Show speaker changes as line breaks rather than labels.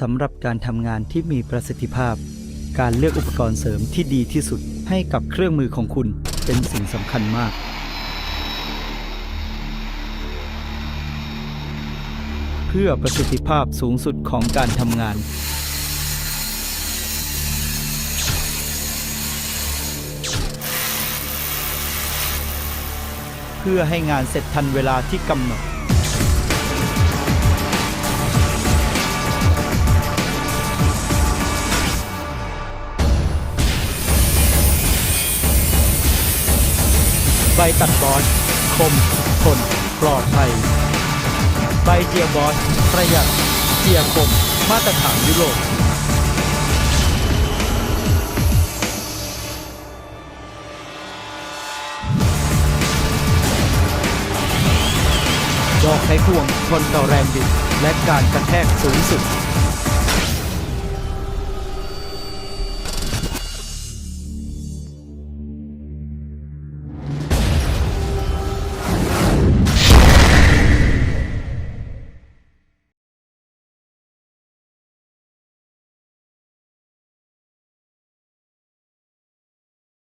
สำหรับการทำงานที่มีประสิทธิภาพ การเลือกอุปกรณ์เสริมที่ดีที่สุดให้กับเครื่องมือของคุณเป็นสิ่งสำคัญมาก เพื่อประสิทธิภาพสูงสุดของการทำงาน เพื่อให้งานเสร็จทันเวลาที่กำหนด ใบตัดบอสคมทนปลอดภัย ใบเจียบอสประหยัดเจียคม มาตรฐานยุโรปดอกไขควงทนต่อแรงบิดและการกระแทกสูงสุด